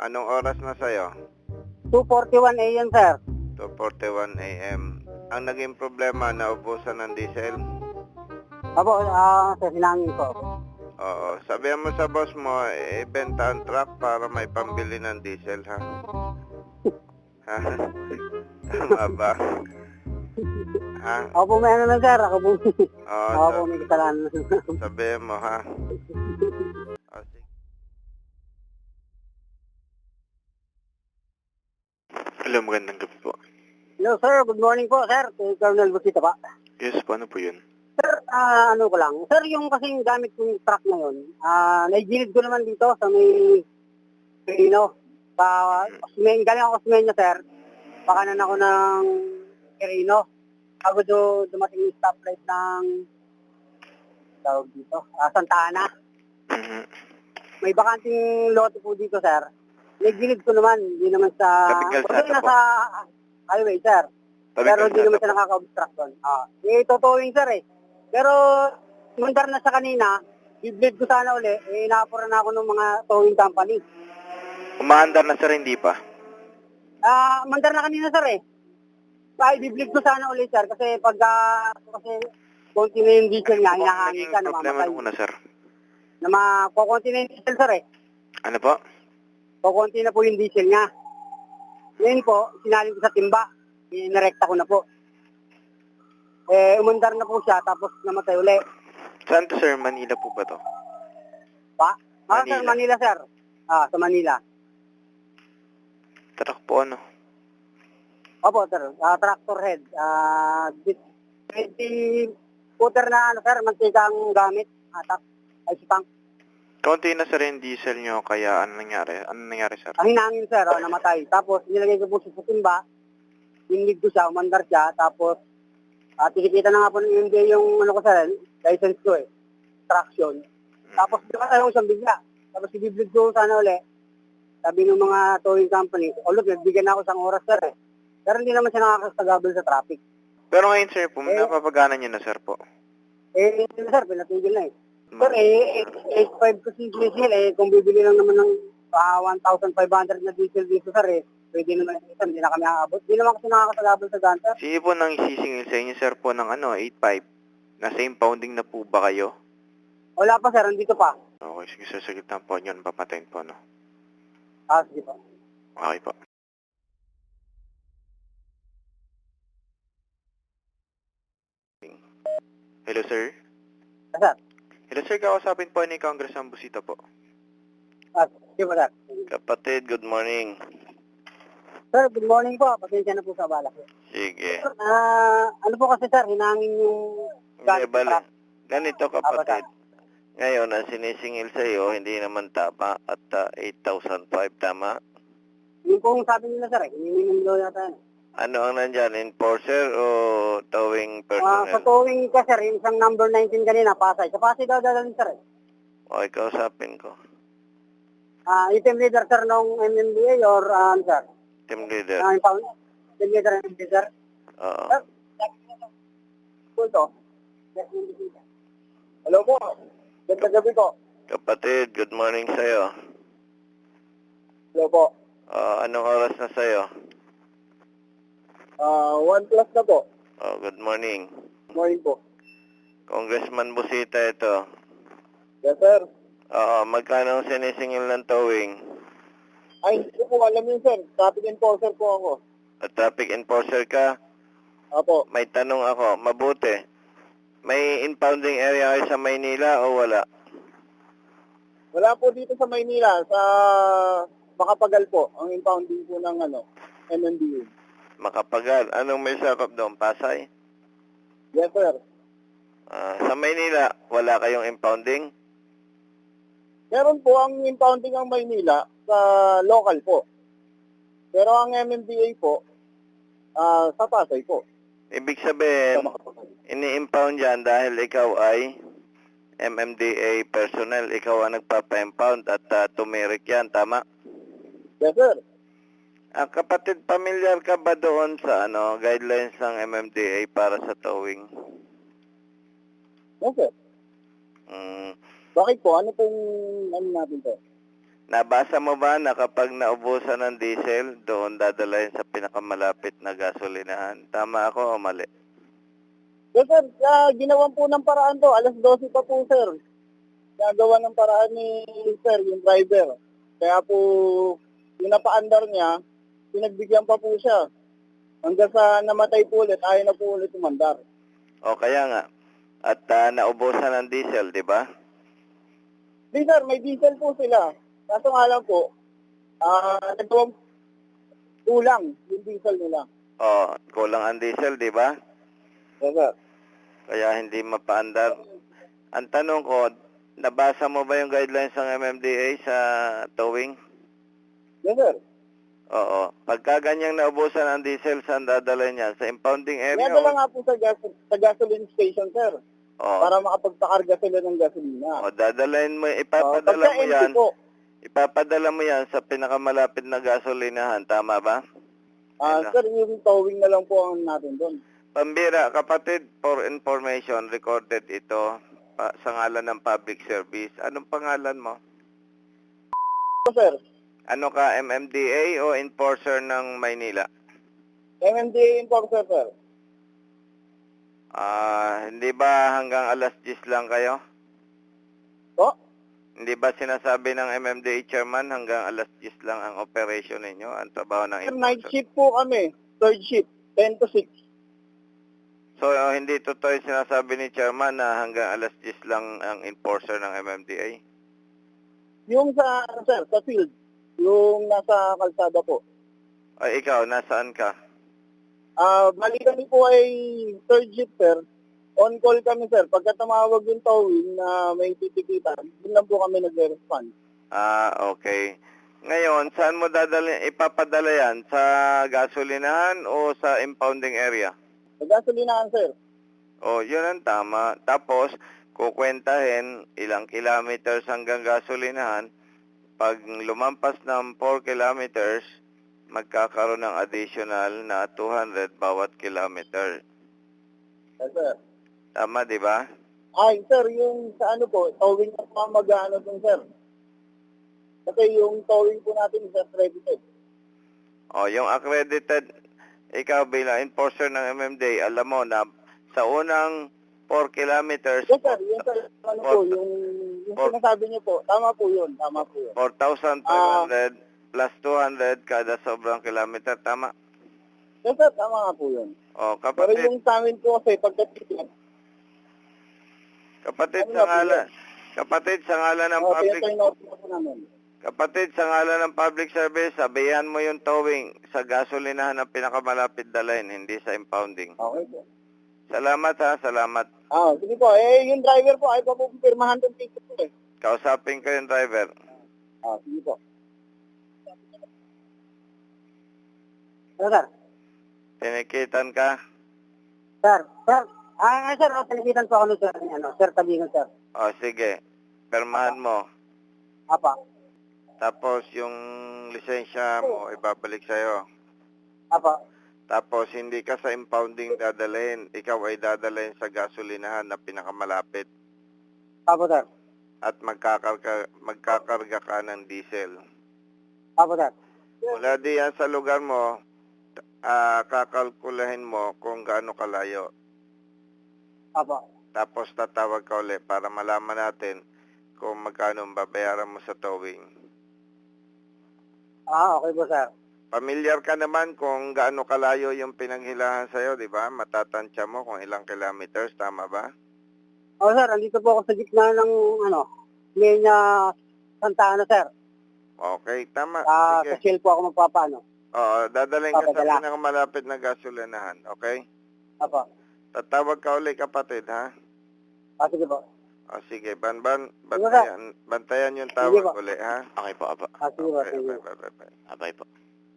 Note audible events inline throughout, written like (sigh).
Anong oras na sa'yo? 241 AM, sir. 2.41 a.m. Ang naging problema, naubusan ng diesel? Opo, ah, sir, hinangin ko. Oo. Sabihan mo sa boss mo, ibenta ang truck para may pambili ng diesel, ha? ha? (laughs) Tama ba? ha? Ako po may ano na, sir. Ako po, Oo, ako po may kasalanan. sabihin mo, ha? Hello, magandang gabi po. Hello, sir. Good morning po, sir. Kay Colonel Busita pa. Yes po, ano po yun? Sir, ah, ano ko lang. Sir, yung kasing gamit kong truck ngayon, ah, naigilid ko naman dito sa may Pirino. Sa, Osmeña, galing ako Osmeña, sir. Pakanan ako ng Pirino. Bago do, dumating yung stoplight ng tawag dito, ah, Santa Ana. Mhm. May bakanting lote po dito, sir. Naigilid ko naman, hindi naman sa... Tabing kalsada Kasi nasa highway, sir. Tabi Pero hindi naman siya nakaka-obstruct doon. Ah, eh, totooing sir eh. Pero, mandar na sa kanina, i-bleed ko sana uli, eh, inaapura na ako ng mga towing company. Umaandar na sir, hindi pa. Ah, mandar na kanina sir eh. Ay, i-bleed ko sana uli sir, kasi pagka, kasi, konti na yung diesel niya, Ano hinahangin naging ka, problema namamatay. nung una sir? Na makukunti na yung diesel sir eh. Ano po? Kukunti na po yung diesel niya. Ngayon po, sinalin ko sa timba. Inarekta ko na po. Eh, umandar na po siya, tapos namatay uli. Saan to sir? Manila po ba to? Pa? Ah, sir, Manila. Sir. Ah, sa Manila. Truck po ano? Opo, sir. Ah, tractor head. Ah, di- 20 footer na, ano, sir, mantikang gamit. Atak. Ay, sipang. Kaunti na sir yung diesel nyo, kaya ano nangyari? Ano nangyari sir? Ang hinangin, sir, oh, namatay. Tapos, nilagay ko po sa timba. Hinlig ko siya, umandar siya. Tapos, tinikita na nga po ng MBA yung, ano ko, sir, license ko eh. Traction. Mhm. Tapos, ba tayo siyang bigla. Tapos, ibibig ko sana uli. Sabi ng mga towing company, oh, look, nagbigyan na ako sa oras, sir, eh. Pero hindi naman siya nakakasagabal sa traffic. Pero ngayon sir po, Eh. napapagana nyo na sir po. Eh, sir, pinatigil na eh. Sir, eh, 8.5 kasi diesel eh. Kung bibili lang naman ng ah, 1,500 na diesel dito, sir, eh. Pwede naman ito, hindi na kami aabot. Hindi naman kasi nakakasagabal sa daan, sir. Sige po nang isisingil sa inyo sir po ng ano, 8.5. Nasa impounding na po ba kayo? Wala pa, sir. Andito pa. Okay, sige sir, saglit lang po yun, papatayin po no. Ah, sige pa. Okay po. Hello sir? Sir. Hello sir, kausapin po ni Congressman Busita po. Ah, sige sir. Kapatid, good morning. Sir, good morning po. Pasensya na po sa bala. Sige. Sir, ah, ano po kasi, sir, hinangin yung Hindi, bali. Ganito kapatid. Ngayon, ang sinisingil sa iyo, hindi naman tama at ah, 8,005 tama. Yung kung sabi nila, sir, eh, hinihingi daw yata yan. Ano ang nandyan, enforcer o towing Ah, sa personnel? towing ka, sir, yung isang number 19 kanina, Pasay. Sa Pasay daw dadalhin, sir. eh. Okay, kausapin ko. Ah, yung team leader, sir, ng MMDA or, ah, ano, sir? Team leader. Ah, yung pound, team leader ng MMDA, sir. Oo. Punto. Hello po. Ganda gabi po. Kapatid, good morning sa'yo. Hello po. Ah, anong oras na sa'yo? Ah, one plus na po. Oh, good morning. Morning po. Congressman Busita ito. Yes, sir. Oo, magkano ang sinisingil ng towing? Ay, hindi ko po alam yun, sir. Traffic enforcer po ako. At traffic enforcer ka? Apo. May tanong ako, mabuti. May impounding area kayo sa Maynila o wala? Wala po dito sa Maynila, sa Makapagal po, ang impounding po ng ano, MMDA. Makapagal. Anong may sakop doon? Pasay? Yes, sir. Ah, sa Maynila, wala kayong impounding? Meron po ang impounding ang Maynila sa local po. Pero ang MMDA po, ah sa Pasay po. Ibig Sa sabihin, ini-impound yan dahil ikaw ay MMDA personnel, ikaw ang nagpapa-impound at uh, tumirik yan, tama? Yes, sir. Ah, kapatid, familiar ka ba doon sa ano guidelines ng MMDA para sa towing? Sir. Mm, Bakit po? Ano pong ano natin to? Nabasa mo ba na kapag naubusan ng diesel, doon dadalhin sa pinakamalapit na gasolinahan? Tama ako o mali? Yes, sir. Uh, ginawan po ng paraan to. Alas 12 pa po, sir. Nagawa ng paraan ni sir, yung driver. Kaya po, yung napaandar niya, pinagbigyan pa po siya. Hanggang sa namatay po ulit, ayaw na po ulit umandar. O kaya nga. At ah, naubusan ng diesel, di ba? Di sir, may diesel po sila. Kaso nga lang po, ah, nagawang kulang yung diesel nila. O, kulang ang diesel, di ba? Yes, sir. Kaya hindi mapaandar. Ang tanong ko, nabasa mo ba yung guidelines ng MMDA sa towing? Yes, sir. Oo. Pagka ganyang naubusan ang diesel, saan dadalhin yan? Sa impounding area? Nadala nga po sa, gas sa gasoline station, sir. O, Para makapagpakarga sila ng gasolina. o dadalhin mo, Oh, ipapadala pagka mo empty yan. po, Ipapadala mo yan sa pinakamalapit na gasolinahan, tama ba? ah, Yun lang. sir, yung towing na lang po ang natin doon. Pambira, kapatid, for information, recorded ito pa, sa ngalan ng public service. Anong pangalan mo? So, sir, Ano ka, MMDA o enforcer ng Maynila? MMDA enforcer, sir. Ah, hindi ba hanggang alas 10 lang kayo? Po? Hindi ba sinasabi ng MMDA chairman hanggang alas 10 lang ang operation ninyo, ang trabaho ng Sir, night enforcer? shift po kami. Third shift, 10 to 6. So, uh, hindi totoo yung sinasabi ni chairman na hanggang alas 10 lang ang enforcer ng MMDA? Yung sa, sir, sa field, yung nasa kalsada po. Ay, ikaw, nasaan ka? Ah, bali kami po ay third shift, sir. On call kami, sir. Pagka tumawag yung towing na may titikitan, doon lang po kami nagre-respond. Ah, okay. Ngayon, saan mo dadali, ipapadala yan? Sa gasolinahan o sa impounding area? Sa gasolinahan, sir. O, yun ang tama. Tapos, kukwentahin ilang kilometers hanggang gasolinahan. Pag lumampas ng 4 kilometers, magkakaroon ng additional na 200 bawat kilometer. Yes, sir. Tama, di ba? Ay, sir, yung sa ano po, towing na po mag-ano dun, sir. Kasi yung towing po natin is accredited. O, yung accredited, ikaw bilang enforcer ng MMDA, alam mo na sa unang 4 kilometers, Yes, sir. Yung sir, ano po, yung or- sinasabi niyo po, tama po yun, tama po yun. 4,500 plus 200 kada sobrang kilometer, tama? Yes, sir, tama nga po yun. O, Pero kapatid, yung sa amin po kasi, pagkatikin, kapatid ano sa na po ngalan, kapatid sa ngalan ng oh, public, pinatay na po namin. kapatid sa ngalan ng public service, sabihan mo yung towing sa gasolinahan ng pinakamalapit dalhin, hindi sa impounding. Okay po. Salamat ha, salamat. Ah, sige po. Eh, yung driver po, ay pa po pirmahan ng ticket po eh. Kausapin ko yung driver. Ah, sige po. Ano, sir? Tinikitan ka? Sir, sir. Ah, sir, oh, tinikitan po ako nun, sir. Ano, sir, tabingan, sir. O, sige. Permahan mo. Apa. Tapos yung lisensya mo, ibabalik sa'yo. Apa. Tapos hindi ka sa impounding dadalhin, ikaw ay dadalhin sa gasolinahan na pinakamalapit Apo, sir. at magkakarga, magkakarga ka ng diesel. Apo, sir. Mula diyan sa lugar mo, ah, kakalkulahin mo kung gaano kalayo. Apo. Tapos tatawag ka ulit para malaman natin kung magkano babayaran mo sa towing. Ah, okay po, sir. Pamilyar ka naman kung gaano kalayo yung pinanghilahan sa'yo, di ba? Matatansya mo kung ilang kilometers, tama ba? Oh, sir, andito po ako sa gitna ng, ano, Menya Santa Ana, sir. Okay, tama. Ah, Sige. sa Shell po ako magpapaano. Oo, dadalhin ka sa Papadala. pinakamalapit na gasolinahan, okay? Apo. Tatawag ka ulit kapatid, ha? Ah, sige po. O sige, ban ban Sige, bantayan, bantayan yung Sige tawag po. ulit, ha? Okay po, apa. Ah, sige po, Okay, sige. bye, bye, bye, bye. Abay po.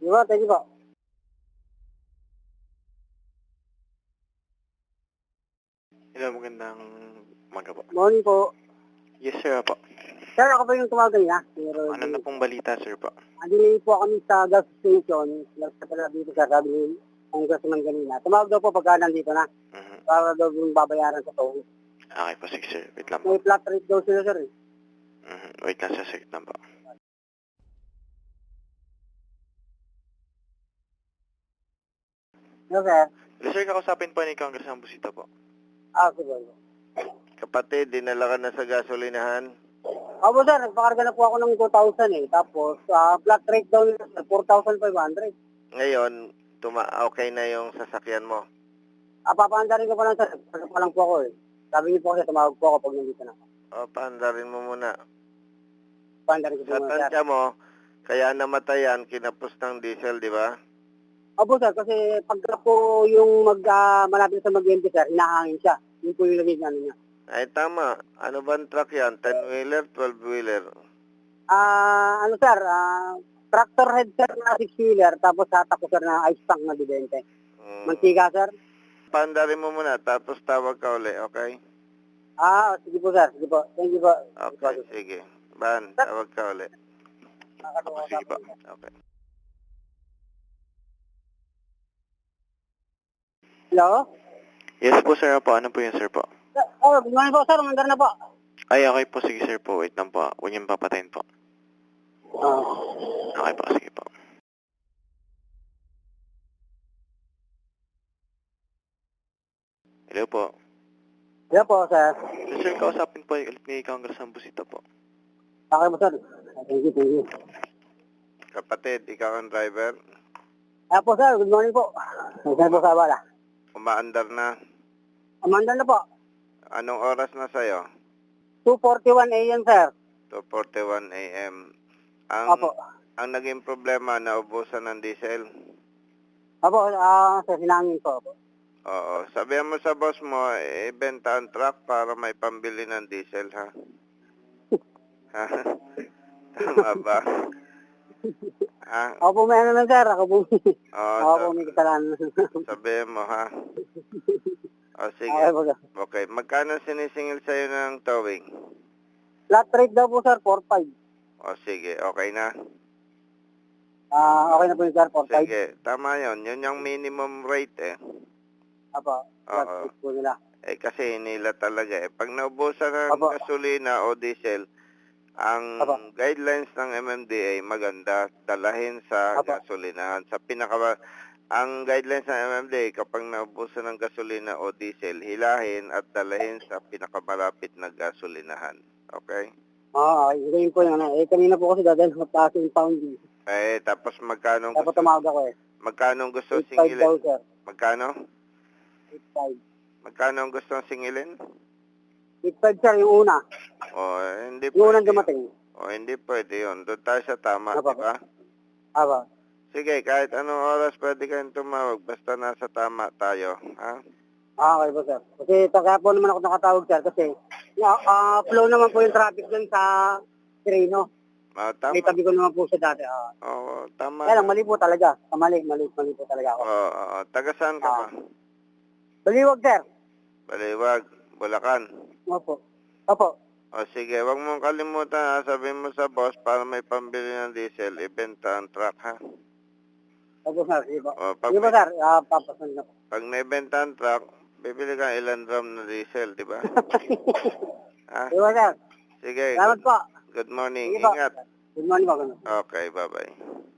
Po, thank you po. Hello, magandang umaga po. Morning po. Yes, sir, po. Sir, ako po yung tumawag niya. Pero, Ano na pong balita, sir, po? Andili po kami sa gas station. Nagpapala dito sa sabi ni Congressman kanina. Tumawag daw po pagka nandito na. Mhm. Para daw yung babayaran sa toll. Okay po, sige, sir. Wait lang po. May flat rate daw sila, sir. eh. Mhm. Wait lang, sir. Sige lang po. Yes, sir. Hello, sir. Kakausapin po ni Congressman Busita po. Ah, sige. Kapatid, dinala ka na sa gasolinahan. Opo, sir. Nagpakarga na po ako ng 2,000 eh. Tapos, ah, flat rate sir, 4,500. Ngayon, tuma okay na yung sasakyan mo. Ah, papaanda rin ko pa lang, sir. Ano pa lang po ako eh. Sabi niyo po kasi tumawag po ako pag nandito na ako. O, paandarin mo muna. Paanda rin ko po Sa muna, sir. tansya mo, kaya namatayan, kinapos ng diesel, di ba? Opo, sir. Kasi pagka po yung mag, ah, malapit sa mag-empty, sir, hinahangin siya. Yun po yung lagay ano niya. Ay, tama. Ano bang truck yan? 10-wheeler, 12-wheeler? Ah, ano, sir? Ah, tractor head, sir, na 6-wheeler. Tapos hatak ko, sir, na ice tank na dibente. Mm. Mantika, sir. Paandarin mo muna, tapos tawag ka uli, okay? Ah, sige po, sir. Sige po. Thank you po. Okay, sige. Ban, tawag ka uli. Sige po. Okay. Hello? Yes po, sir. Po. Ano po yun, sir po? Oh, good morning po, sir. Mandar na po. Ay, okay po. Sige, sir po. Wait lang po. Huwag niyong papatayin po. Ah. Okay po. Sige po. Hello po. Hello po, sir. Sir. Kausapin po ulit ni Congressman Busita po. Okay po, sir. Thank you, thank you. Kapatid, ikaw ang driver. Ah po, sir. Good morning po. Sir po sa bala. Umaandar na. Amanda na po. Anong oras na sa'yo? 2.41 a.m., sir. 2.41 a.m. Ang, Opo. ang naging problema, naubusan ng diesel. Opo, ah, sir, sinangin po. Opo. Oo. Sabihan mo sa boss mo, ibenta ang truck para may pambili ng diesel, ha? (laughs) ha? (laughs) Tama ba? (laughs) ha? Ako po may ano na, sir. Ako po, Oo, (laughs) ako po sa- may kasalanan. (laughs) sabihin mo, ha? O, sige. okay po, sir. Okay. Magkano sinisingil sa'yo ng towing? Flat rate daw po, sir, 4.5. O, sige. Okay na? Ah, okay na po yung sir, 4.5. Sige. Tama yon Yun yung minimum rate, eh. Opo, flat Oo. rate po nila. Eh, kasi nila talaga, eh. Pag naubusan ng Apo. gasolina o diesel, ang Apo. guidelines ng MMDA maganda dalahin sa Apo. gasolinahan. Sa pinaka ang guidelines ng MMDA kapag naubusan ng gasolina o diesel, hilahin at dalahin sa pinakamalapit na gasolinahan. Okay? Oo, okay. Ganyan po yung ano. Eh, kanina po kasi dadalhin sa taas yung pound. eh. Eh, tapos magkano Tapos gusto, tumawag ako eh. magkano gusto 8.5 daw, singilin? sir. Magkano? 8.5. Magkano ang gusto singilin? 8.5, sir, yung una. O, hindi Yung unang pwede. dumating. O, hindi pwede yun. Doon tayo sa tama, Apo. di ba? Aba. Sige, kahit anong oras pwede kayong tumawag, basta nasa tama tayo, ha? Ah, okay po, sir. Kasi kaya po naman ako nakatawag, sir, kasi ah, flow naman po yung traffic dun sa Trino. Ah, May tama. tabi ko naman po siya dati. Ah. Oo, tama. Kaya lang, mali po talaga. Ah, Mali, mali, mali po talaga ako. Oo, oo. Taga saan ka ba? Ah. Baliwag, sir. Baliwag, Bulacan. Opo. Opo. O sige, wag mong kalimutan ha, sabihin mo sa boss para may pambili ng diesel, ibenta ang truck ha. Opo, sir. Sige po. O, pag, Sige po, sir. Ah, papasan na po. pag naibenta ang truck, bibili ka ilan drum na diesel, di ba? (laughs) ha? Sige po, sir. Sige, Salamat po. good morning. Sige po. Ingat. Good morning po. ganun. Okay, bye-bye.